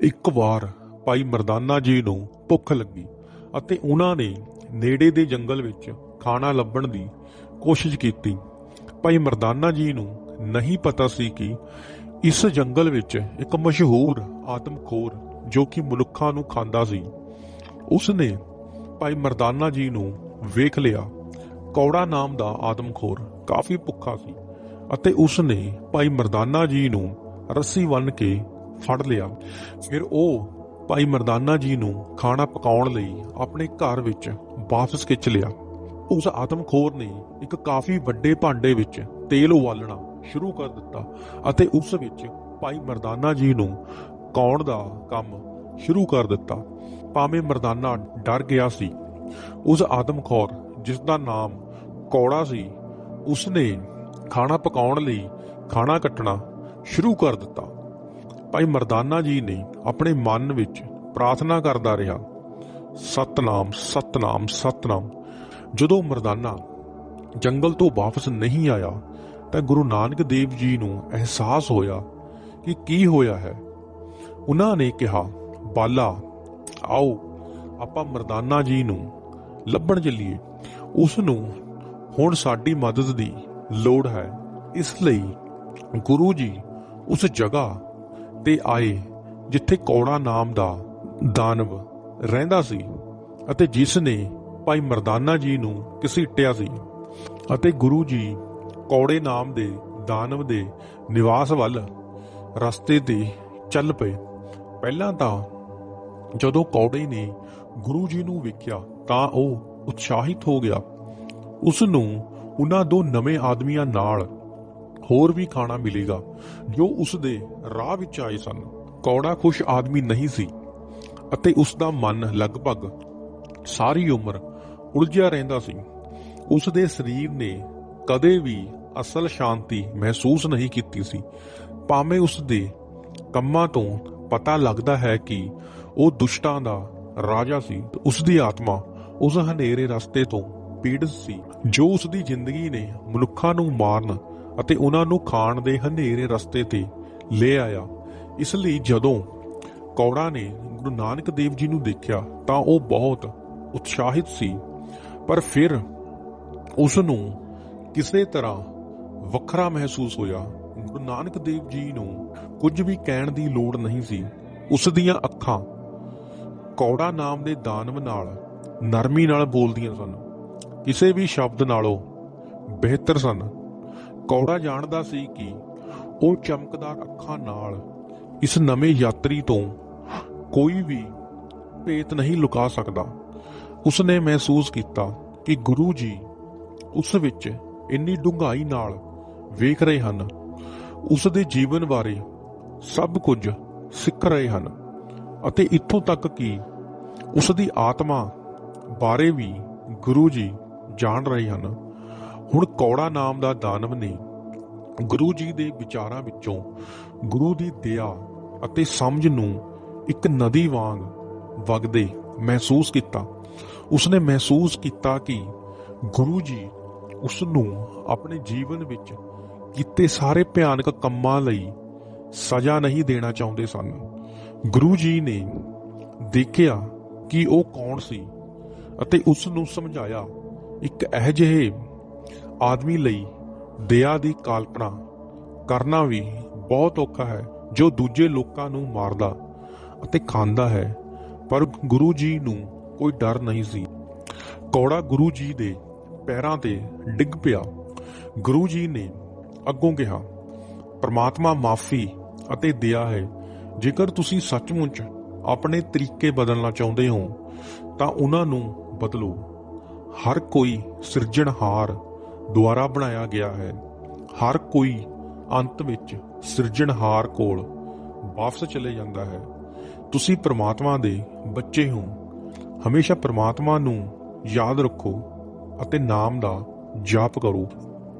ਇੱਕ ਵਾਰ ਭਾਈ ਮਰਦਾਨਾ ਜੀ ਨੂੰ ਭੁੱਖ ਲੱਗੀ ਅਤੇ ਉਹਨਾਂ ਨੇ ਨੇੜੇ ਦੇ ਜੰਗਲ ਵਿੱਚ ਖਾਣਾ ਲੱਭਣ ਦੀ ਕੋਸ਼ਿਸ਼ ਕੀਤੀ। ਭਾਈ ਮਰਦਾਨਾ ਜੀ ਨੂੰ ਨਹੀਂ ਪਤਾ ਸੀ ਕਿ ਇਸ ਜੰਗਲ ਵਿੱਚ ਇੱਕ ਮਸ਼ਹੂਰ ਆਦਮਖੋਰ ਜੋ ਕਿ ਮਨੁੱਖਾਂ ਨੂੰ ਖਾਂਦਾ ਸੀ ਉਸ ਨੇ ਭਾਈ ਮਰਦਾਨਾ ਜੀ ਨੂੰ ਵੇਖ ਲਿਆ। ਕੌੜਾ ਨਾਮ ਦਾ ਆਦਮਖੋਰ ਕਾਫੀ ਭੁੱਖਾ ਸੀ ਅਤੇ ਉਸ ਨੇ ਭਾਈ ਮਰਦਾਨਾ ਜੀ ਨੂੰ ਰੱਸੀ ਬੰਨ੍ਹ ਕੇ ਫੜ ਲਿਆ। ਫਿਰ ਉਹ ਭਾਈ ਮਰਦਾਨਾ ਜੀ ਨੂੰ ਖਾਣਾ ਪਕਾਉਣ ਲਈ ਆਪਣੇ ਘਰ ਵਿੱਚ ਵਾਪਸ ਖਿੱਚ ਲਿਆ। ਉਸ ਆਦਮਖੋਰ ਨੇ ਇੱਕ ਕਾਫੀ ਵੱਡੇ ਭਾਂਡੇ ਵਿੱਚ ਤੇਲ ਉਬਾਲਣਾ ਸ਼ੁਰੂ ਕਰ ਦਿੱਤਾ ਅਤੇ ਉਸ ਵਿੱਚ ਭਾਈ ਮਰਦਾਨਾ ਜੀ ਨੂੰ ਕੌਣ ਦਾ ਕੰਮ ਸ਼ੁਰੂ ਕਰ ਦਿੱਤਾ। ਭਾਵੇਂ ਮਰਦਾਨਾ ਡਰ ਗਿਆ ਸੀ, ਉਸ ਆਦਮਖੋਰ ਜਿਸ ਦਾ ਨਾਮ ਕੌੜਾ ਸੀ, ਉਸਨੇ ਖਾਣਾ ਪਕਾਉਣ ਲਈ ਖਾਣਾ ਕੱਟਣਾ ਸ਼ੁਰੂ ਕਰ ਦਿੱਤਾ। ਭਾਈ ਮਰਦਾਨਾ ਜੀ ਨੇ ਆਪਣੇ ਮਨ ਵਿੱਚ ਪ੍ਰਾਰਥਨਾ ਕਰਦਾ ਰਿਹਾ, ਸਤਨਾਮ ਸਤਨਾਮ ਸਤਨਾਮ। ਜਦੋਂ ਮਰਦਾਨਾ ਜੰਗਲ ਤੋਂ ਵਾਪਸ ਨਹੀਂ ਆਇਆ, ਤਾਂ ਗੁਰੂ ਨਾਨਕ ਦੇਵ ਜੀ ਨੂੰ ਅਹਿਸਾਸ ਹੋਇਆ ਕਿ ਕੀ ਹੋਇਆ ਹੈ। ਉਹਨਾਂ ਨੇ ਕਿਹਾ, ਬਾਲਾ, ਆਓ, ਆਪਾਂ ਮਰਦਾਨਾ ਜੀ ਨੂੰ ਲੱਭਣ ਚੱਲੀਏ। ਉਸ ਨੂੰ ਹੁਣ ਸਾਡੀ ਮਦਦ ਦੀ ਲੋੜ ਹੈ। ਇਸ ਲਈ ਗੁਰੂ ਜੀ ਉਸ ਜਗ੍ਹਾ ਤੇ ਆਏ, ਜਿੱਥੇ ਕੌੜਾ ਨਾਮ ਦਾ ਦਾਨਵ ਰਹਿੰਦਾ ਸੀ ਅਤੇ ਜਿਸ ਨੇ ਭਾਈ ਮਰਦਾਨਾ ਜੀ ਨੂੰ ਘਸੀਟਿਆ ਸੀ ਅਤੇ ਗੁਰੂ ਜੀ ਕੌੜੇ ਨਾਮ ਦੇ ਦਾਨਵ ਦੇ ਨਿਵਾਸ ਵੱਲ ਰਸਤੇ ਤੇ ਚੱਲ ਪਏ। ਪਹਿਲਾਂ ਤਾਂ ਜਦੋਂ ਕੌੜੇ ਨੇ ਗੁਰੂ ਜੀ ਨੂੰ ਵੇਖਿਆ ਤਾਂ ਉਹ ਉਤਸ਼ਾਹਿਤ ਹੋ ਗਿਆ। ਉਸ ਨੂੰ ਉਹਨਾਂ ਦੋ ਨਵੇਂ ਆਦਮੀਆਂ ਨਾਲ ਹੋਰ ਵੀ ਖਾਣਾ ਮਿਲੇਗਾ। ਜੋ ਉਸ ਦੇ ਰਾਹ ਵਿੱਚ ਆਏ ਸਨ। ਕੌੜਾ ਖੁਸ਼ ਆਦਮੀ ਨਹੀਂ ਸੀ। ਅਤੇ ਉਸ ਦਾ ਮਨ ਲਗਭਗ ਸਾਰੀ ਉਮਰ ਉਲਝਿਆ ਰਹਿੰਦਾ ਸੀ। ਉਸ ਦੇ ਸਰੀਰ ਨੇ ਕਦੇ ਵੀ ਅਸਲ ਸ਼ਾਂਤੀ ਮਹਿਸੂਸ ਨਹੀਂ ਕੀਤੀ ਸੀ। ਭਾਵੇਂ ਉਸ ਦੇ ਕੰਮਾਂ ਤੋਂ ਪਤਾ ਲੱਗਦਾ ਹੈ ਕਿ ਉਹ ਦੁਸ਼ਟਾਂ ਦਾ ਰਾਜਾ ਸੀ। ਉਸ ਦੀ ਆਤਮਾ ਉਸ ਹਨੇਰੇ ਰਸਤੇ ਤੋਂ ਪੀੜਤ ਸੀ। ਜੋ ਉਸ ਦੀ ਜ਼ਿੰਦਗੀ ਨੇ ਮਨੁੱਖਾਂ ਨੂੰ ਮਾਰਨ ਅਤੇ ਉਹਨਾਂ ਨੂੰ ਖਾਣ ਦੇ ਹਨੇਰੇ ਰਸਤੇ ਤੇ ਲੈ ਆਇਆ। ਇਸ ਲਈ ਜਦੋਂ ਕੌੜਾ ਨੇ ਗੁਰੂ ਨਾਨਕ ਦੇਵ ਜੀ ਨੂੰ ਦੇਖਿਆ ਤਾਂ ਉਹ ਬਹੁਤ ਉਤਸ਼ਾਹਿਤ ਸੀ। ਪਰ ਫਿਰ ਉਸ ਨੂੰ ਕਿਸੇ ਤਰ੍ਹਾਂ ਵੱਖਰਾ ਮਹਿਸੂਸ ਹੋਇਆ। ਗੁਰੂ ਨਾਨਕ ਦੇਵ ਜੀ ਨੂੰ ਕੁਝ ਵੀ ਕਹਿਣ ਦੀ ਲੋੜ ਨਹੀਂ ਸੀ। ਉਸ ਦੀਆਂ ਅੱਖਾਂ ਕੌੜਾ ਨਾਮ ਦੇ ਦਾਨਵ ਨਾਲ ਨਰਮੀ ਨਾਲ ਬੋਲਦੀਆਂ ਸਨ। ਕਿਸੇ ਵੀ ਸ਼ਬਦ ਨਾਲੋਂ ਬਿਹਤਰ ਸਨ। ਕੌੜਾ ਜਾਣਦਾ ਸੀ ਕਿ ਉਹ ਚਮਕਦਾਰ ਅੱਖਾਂ ਨਾਲ ਇਸ ਨਵੇਂ ਯਾਤਰੀ ਤੋਂ ਕੋਈ ਵੀ ਭੇਤ ਨਹੀਂ ਲੁਕਾ ਸਕਦਾ। ਉਸਨੇ ਮਹਿਸੂਸ ਕੀਤਾ ਕਿ ਗੁਰੂ ਜੀ ਉਸ ਵਿੱਚ ਇੰਨੀ ਡੂੰਘਾਈ ਨਾਲ ਵੇਖ ਰਹੇ ਹਨ। ਉਸ ਦੇ ਜੀਵਨ ਬਾਰੇ ਸਭ ਕੁਝ ਸਿੱਖ ਰਹੇ ਹਨ ਅਤੇ ਇੱਥੋਂ ਤੱਕ ਕਿ ਉਸ ਦੀ ਆਤਮਾ ਬਾਰੇ ਵੀ ਗੁਰੂ ਜੀ ਜਾਣ ਰਹੇ ਹਨ। ਹੁਣ ਕੌੜਾ ਨਾਮ ਦਾ ਦਾਨਵ ਨੇ ਗੁਰੂ ਜੀ ਦੇ ਵਿਚਾਰਾਂ ਵਿੱਚੋਂ ਗੁਰੂ ਦੀ ਦਇਆ ਅਤੇ ਸਮਝ ਨੂੰ ਇੱਕ ਨਦੀ ਵਾਂਗ ਵਗਦੇ ਮਹਿਸੂਸ ਕੀਤਾ। ਉਸਨੇ ਮਹਿਸੂਸ ਕੀਤਾ ਕਿ ਗੁਰੂ ਜੀ ਉਸ ਨੂੰ ਆਪਣੇ ਜੀਵਨ ਵਿੱਚ ਕੀਤੇ ਸਾਰੇ ਭਿਆਨਕ ਕੰਮਾਂ ਲਈ ਸਜ਼ਾ ਨਹੀਂ ਦੇਣਾ ਚਾਹੁੰਦੇ ਸਨ। ਗੁਰੂ ਜੀ ਨੇ ਦੇਖਿਆ ਕਿ ਉਹ ਕੌਣ ਸੀ ਅਤੇ ਉਸ ਨੂੰ ਸਮਝਾਇਆ, ਇੱਕ ਅਜਿਹੇ ਆਦਮੀ ਲਈ ਦਇਆ ਦੀ ਕਲਪਨਾ ਕਰਨਾ ਵੀ ਬਹੁਤ ਔਖਾ ਹੈ, ਜੋ ਦੂਜੇ ਲੋਕਾਂ ਨੂੰ ਮਾਰਦਾ ਅਤੇ ਖਾਂਦਾ ਹੈ। ਪਰ ਗੁਰੂ ਜੀ ਨੂੰ ਕੋਈ ਡਰ ਨਹੀਂ ਸੀ। ਕੌੜਾ ਗੁਰੂ ਜੀ ਦੇ ਪੈਰਾਂ ਤੇ ਡਿੱਗ ਪਿਆ। ਗੁਰੂ ਜੀ ਨੇ ਅੱਗੋਂ ਕਿਹਾ, ਪਰਮਾਤਮਾ ਮਾਫੀ ਅਤੇ ਦਇਆ ਹੈ। ਜੇਕਰ ਤੁਸੀਂ ਸੱਚਮੁੱਚ ਆਪਣੇ ਤਰੀਕੇ ਬਦਲਣਾ ਚਾਹੁੰਦੇ ਹੋ, ਤਾਂ ਉਹਨਾਂ ਨੂੰ ਬਦਲੋ। ਹਰ ਕੋਈ ਸਿਰਜਣਹਾਰ ਦੁਆਰਾ ਬਣਾਇਆ ਗਿਆ ਹੈ। ਹਰ ਕੋਈ ਅੰਤ ਵਿੱਚ ਸਿਰਜਣਹਾਰ ਕੋਲ ਵਾਪਸ ਚਲੇ ਜਾਂਦਾ ਹੈ। ਤੁਸੀਂ ਪ੍ਰਮਾਤਮਾ ਦੇ ਬੱਚੇ ਹੋ। ਹਮੇਸ਼ਾ ਪ੍ਰਮਾਤਮਾ ਨੂੰ ਯਾਦ ਰੱਖੋ ਅਤੇ ਨਾਮ ਦਾ ਜਾਪ ਕਰੋ।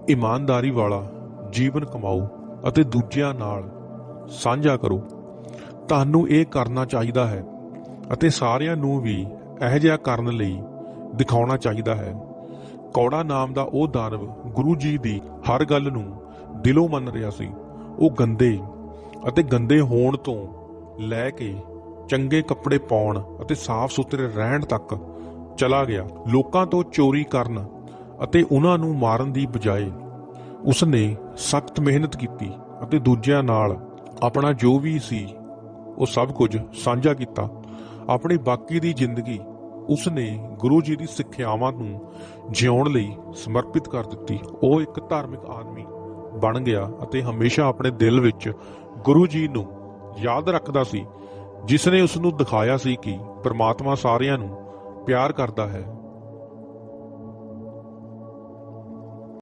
ਇਮਾਨਦਾਰੀ ਵਾਲਾ ਜੀਵਨ ਕਮਾਓ ਅਤੇ ਦੂਜਿਆਂ ਨਾਲ ਸਾਂਝਾ ਕਰੋ। ਤੁਹਾਨੂੰ ਇਹ ਕਰਨਾ ਚਾਹੀਦਾ ਹੈ ਅਤੇ ਸਾਰਿਆਂ ਨੂੰ ਵੀ ਇਹ ਜਿਹਾ ਕਰਨ ਲਈ ਦਿਖਾਉਣਾ ਚਾਹੀਦਾ ਹੈ। ਕੌੜਾ ਨਾਮ ਦਾ ਉਹ ਦਾਨਵ ਗੁਰੂ ਜੀ ਦੀ ਹਰ ਗੱਲ ਨੂੰ ਦਿਲੋਂ ਮੰਨ ਰਿਹਾ ਸੀ। ਉਹ ਗੰਦੇ ਅਤੇ ਗੰਦੇ ਹੋਣ ਤੋਂ ਲੈ ਕੇ ਚੰਗੇ ਕੱਪੜੇ ਪਾਉਣ ਅਤੇ ਸਾਫ਼ ਸੁਥਰੇ ਰਹਿਣ ਤੱਕ ਚਲਾ ਗਿਆ। ਲੋਕਾਂ ਤੋਂ ਚੋਰੀ ਕਰਨ ਅਤੇ ਉਹਨਾਂ ਨੂੰ ਮਾਰਨ ਦੀ ਬਜਾਏ ਉਸਨੇ ਸਖਤ ਮਿਹਨਤ ਕੀਤੀ ਅਤੇ ਦੂਜਿਆਂ ਨਾਲ ਆਪਣਾ ਜੋ ਵੀ ਸੀ, ਉਹ ਸਭ ਕੁਝ ਸਾਂਝਾ ਕੀਤਾ। ਆਪਣੀ ਬਾਕੀ ਦੀ ਜ਼ਿੰਦਗੀ ਉਸਨੇ ਗੁਰੂ ਜੀ ਦੀ ਸਿੱਖਿਆਵਾਂ ਨੂੰ ਜਿਉਣ ਲਈ ਸਮਰਪਿਤ ਕਰ ਦਿੱਤੀ। ਉਹ ਇੱਕ ਧਾਰਮਿਕ ਆਦਮੀ ਬਣ ਗਿਆ ਅਤੇ ਹਮੇਸ਼ਾ ਆਪਣੇ ਦਿਲ ਵਿੱਚ ਗੁਰੂ ਜੀ ਨੂੰ ਯਾਦ ਰੱਖਦਾ ਸੀ ਜਿਸ ਨੇ ਉਸ ਨੂੰ ਦਿਖਾਇਆ ਸੀ ਕਿ ਪ੍ਰਮਾਤਮਾ ਸਾਰਿਆਂ ਨੂੰ ਪਿਆਰ ਕਰਦਾ ਹੈ।